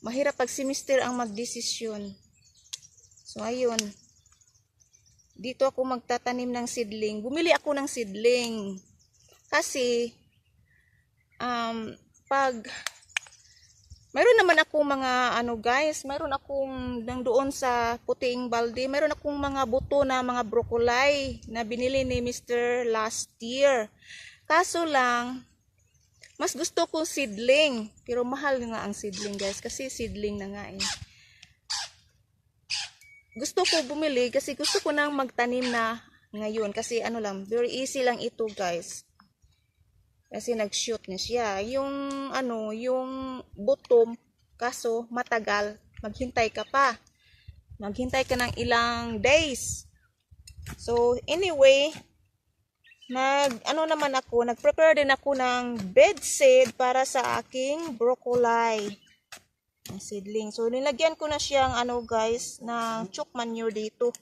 mahirap pag semester ang magdesisyon. So, ayun. Dito ako magtatanim ng seedling. Bumili ako ng seedling. Kasi, um, pag, mayroon naman ako mga, ano guys, mayroon akong, nang doon sa puting balde, mayroon akong mga buto na mga broccoli na binili ni Mr. last year. Kaso lang, mas gusto ko seedling. Pero mahal nga ang seedling guys, kasi seedling na nga eh gusto ko bumili kasi gusto ko nang magtanim na ngayon kasi ano lang, very easy lang ito guys. Kasi nag-shoot na siya. Yung ano, yung bottom, kaso matagal, maghintay ka pa. Maghintay ka ng ilang days. So, anyway, nag, ano naman ako, nag-prepare din ako ng bed seed para sa aking broccoli seedling. So, nilagyan ko na siyang ano guys, ng chook manure dito.